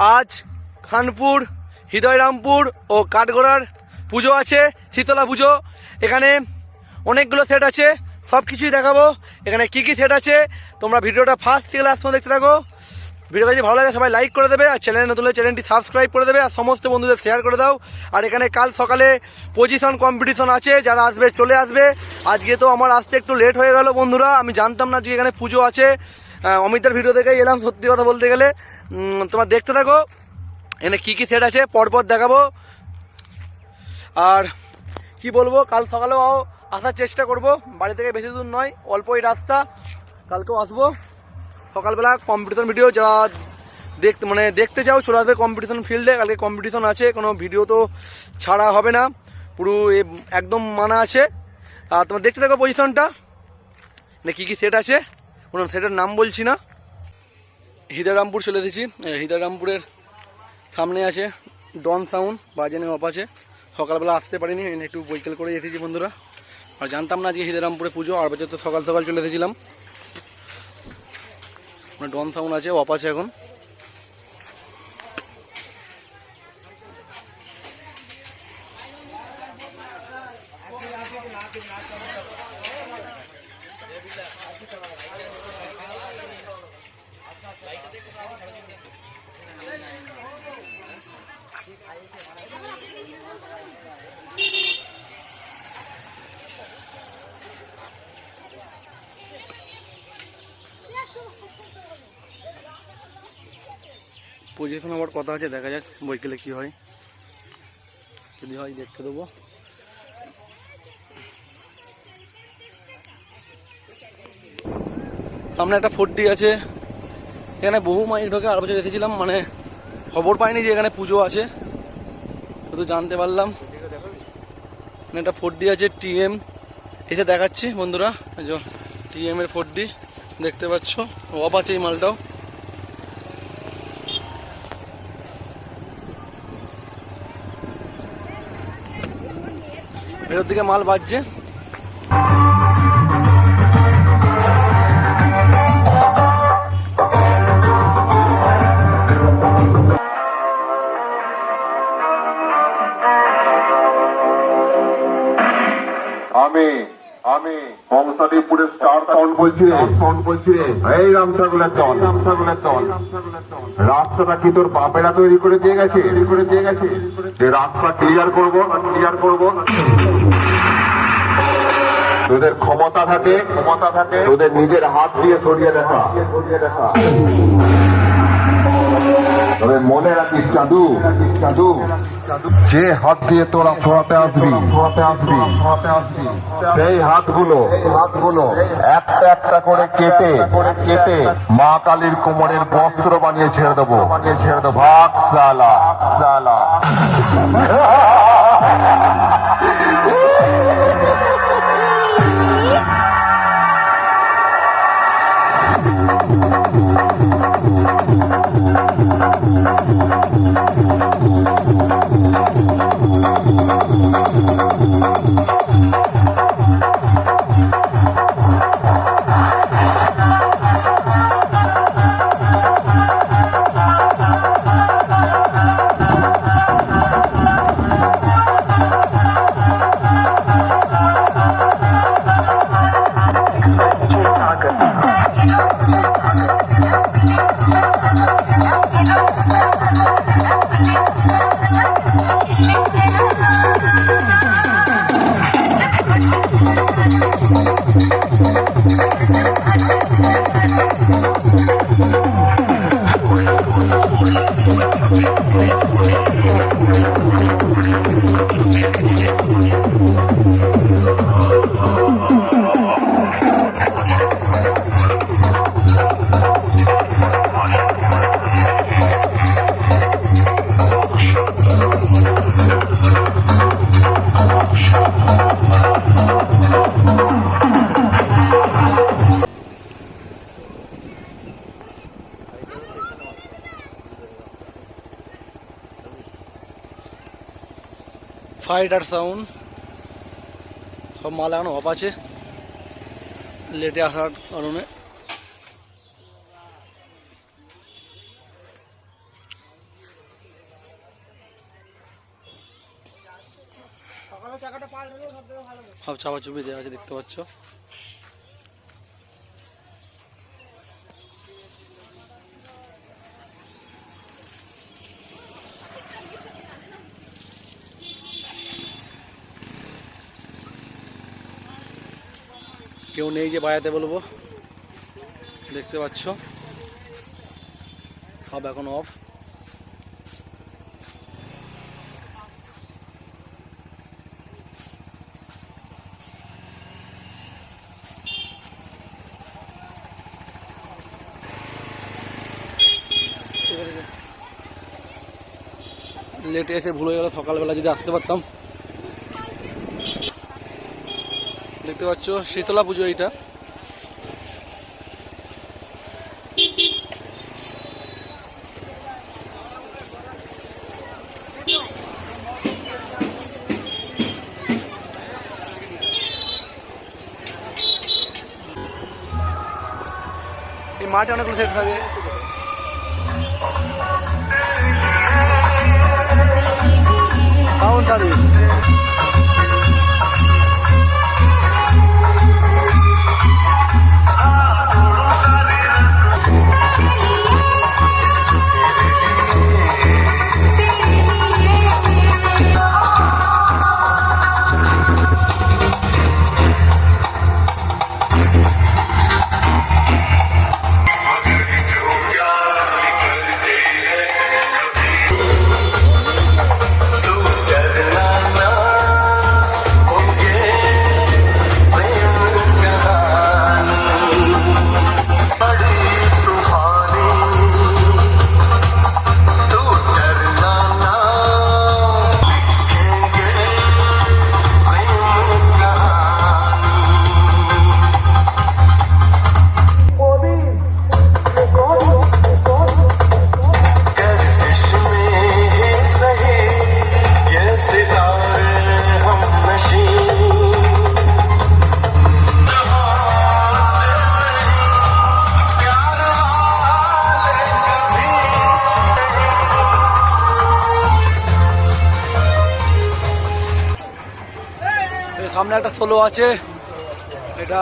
আজ খানপুর, হৃদয়রামপুর ও কাঠগোড়ার পুজো আছে, শীতলা পুজো। এখানে অনেকগুলো সেট আছে সব কিছুই দেখাবো। এখানে কি কি সেট আছে, তোমরা ভিডিওটা ফার্স্ট থেকে লাস্ট দেখতে থাকো। ভিডিও যদি ভালো লাগে, সবাই লাইক করে দেবে, আর চ্যানেল নতুন চ্যানেলটি সাবস্ক্রাইব করে দেবে, আর সমস্ত বন্ধুদের শেয়ার করে দাও। আর এখানে কাল সকালে পজিশন কম্পিটিশন আছে, যারা আসবে, চলে আসবে। আজকে তো আমার আসতে একটু লেট হয়ে গেল বন্ধুরা, আমি জানতাম না যে এখানে পুজো আছে। অমিতের ভিডিও দেখে এলাম সত্যি কথা বলতে গেলে। তোমার দেখতে থাকো। এনে কী কী সেট আছে, পরপর দেখাবো। আর কি বলব, কাল সকালেও আসার চেষ্টা করব। বাড়ি থেকে বেশি দূর নয়, অল্পই রাস্তা। কালকেও আসব। সকালবেলা কম্পিটিশন ভিডিও যারা দেখতে মানে দেখতে চাও, চলে আসবে কম্পিটিশন ফিল্ডে কালকে কম্পিটিশন আছে, কোনো ভিডিও তো ছাড়া হবে না। পুরো একদম মানা আছে। আর তোমার দেখতে থাকো পজিশনটা মানে কী কী সেট আছে। কোনো সেটার নাম বলছি না। হিদারামপুর চলে এসেছি। হিদারামপুরের সামনে আছে ডন সাউন্ড বাজেনে অফ আছে। সকালবেলা আসতে পারিনি একটু বৈকাল করে এসেছি বন্ধুরা। আর জানতাম না যে হৃদয়রামপুরে পুজো, আর বছর তো সকাল সকাল চলে এসেছিলাম। মানে ডন সাউন্ড আছে অফ আছে এখন। পজিশন আবার কথা আছে, দেখা যাক বৈকালে কি হয়। যদি হয় দেখতে দেবো। সামনে একটা ফোর্টি আছে। এখানে বহু মাইল ঢোকে, আর বছর এসেছিলাম মানে খবর পাইনি যে এখানে পুজো আছে। শুধু জানতে পারলাম। এখানে একটা ফোর্টি আছে, টিএম। এসে দেখাচ্ছি বন্ধুরা টিএম এর ফোর্টি, দেখতে পাচ্ছ? অফ আছে এই মালটাও। ভেতর দিকে মাল বাজছে। আমি আমি কংসারীপুরের স্টার সাউন্ড বলছি সাউন্ড বলছি এই রামসাগুলের দল। রামসাগুলের দল। রাস্তাটা কি তোর বাপেরা তৈরি করে দিয়ে গেছে? তৈরি করে দিয়ে গেছে। যে রাস্তা ক্লিয়ার করব ক্লিয়ার করব। তোদের ক্ষমতা থাকে ক্ষমতা থাকে। তোদের নিজের হাত দিয়ে সরিয়ে দেখা সরিয়ে দেখা। তবে মনে রাখিস চাঁদু। চাঁদু যে হাত দিয়ে তোরা ছড়াতে আসবি ছড়াতে আসবি ছড়াতে আসবি সেই হাতগুলো হাতগুলো একটা একটা করে কেটে করে কেটে মা কালীর কোমরের বস্ত্র বানিয়ে ছেড়ে দেবো। বানিয়ে ছেড়ে দেবো ভাগ সালা সালা Thank you. Fighter sound. সব মাল এখন অফ আছে। লেটে আসার কারণে। সব চাপাচুপি দেওয়া আছে, দেখতে পাচ্ছ। কেউ নেই যে বায়াতে বলব। দেখতে পাচ্ছ। সব এখন অফ লেটে এসে ভুলে গেল, সকালবেলা যদি আসতে পারতাম। দেখতে পাচ্ছ শীতলা পুজো এইটা। এই মাঠে অনেকগুলো সেট থাকে। সাউন্ড সামনে আছে। এটা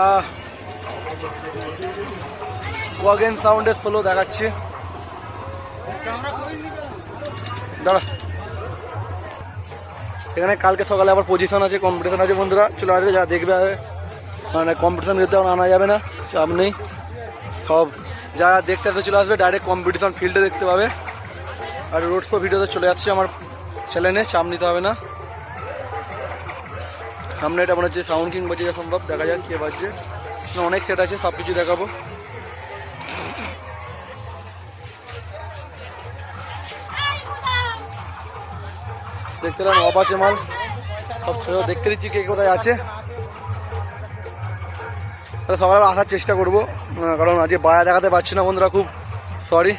ওয়াগেন সাউন্ডের সোলো দেখাচ্ছে। দাঁড়া। এখানে কালকে সকালে আবার পজিশন আছে কম্পিটিশন আছে বন্ধুরা। চলে আসবে যা দেখবে মানে কম্পিটিশন তেমন আনা যাবে না, চাপ নেই। সব যারা দেখতে আসবে চলে আসবে ডাইরেক্ট কম্পিটিশন ফিল্ডে দেখতে পাবে। আর রোড শো ভিডিওতে চলে যাচ্ছে আমার ছেলে চ্যানেলে চাপ নিতে হবে না। সামনে এটা মনে হচ্ছে সাউন্ড কিং বাজে সম্ভব, দেখা যাক কে বাজছে। অনেক সেট আছে সব কিছু দেখাবো। দেখতে পেলাম আছে মাল। সব ছোট, দেখতে দিচ্ছি কে কোথায় আছে। তাহলে সকালে আসার চেষ্টা করব কারণ আজকে বায়া দেখাতে পারছি না বন্ধুরা খুব সরি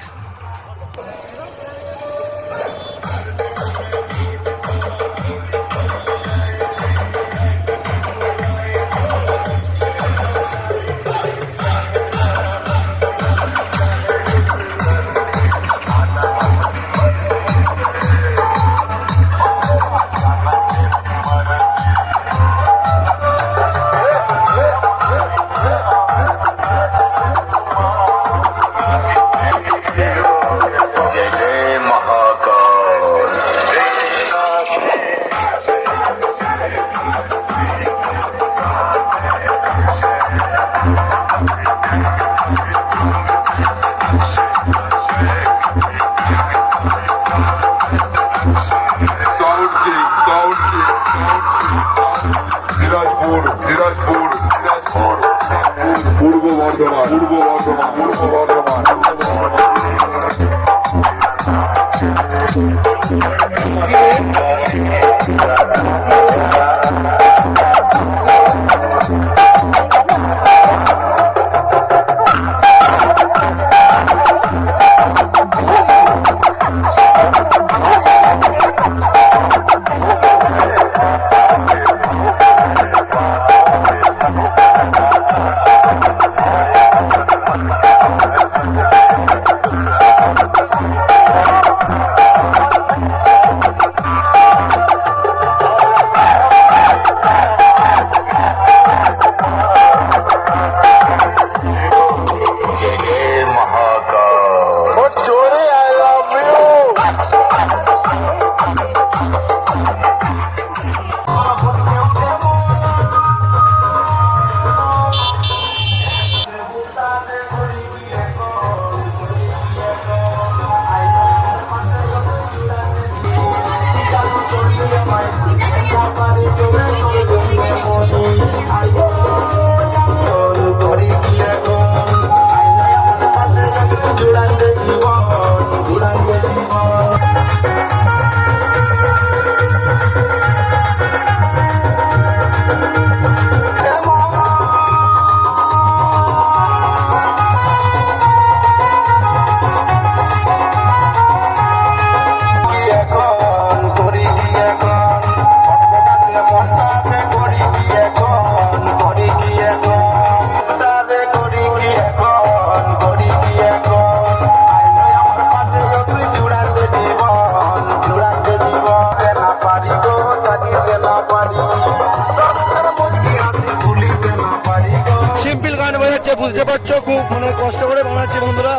দেখতে পাচ্ছ খুব মানে কষ্ট করে বানাচ্ছি বন্ধুরা।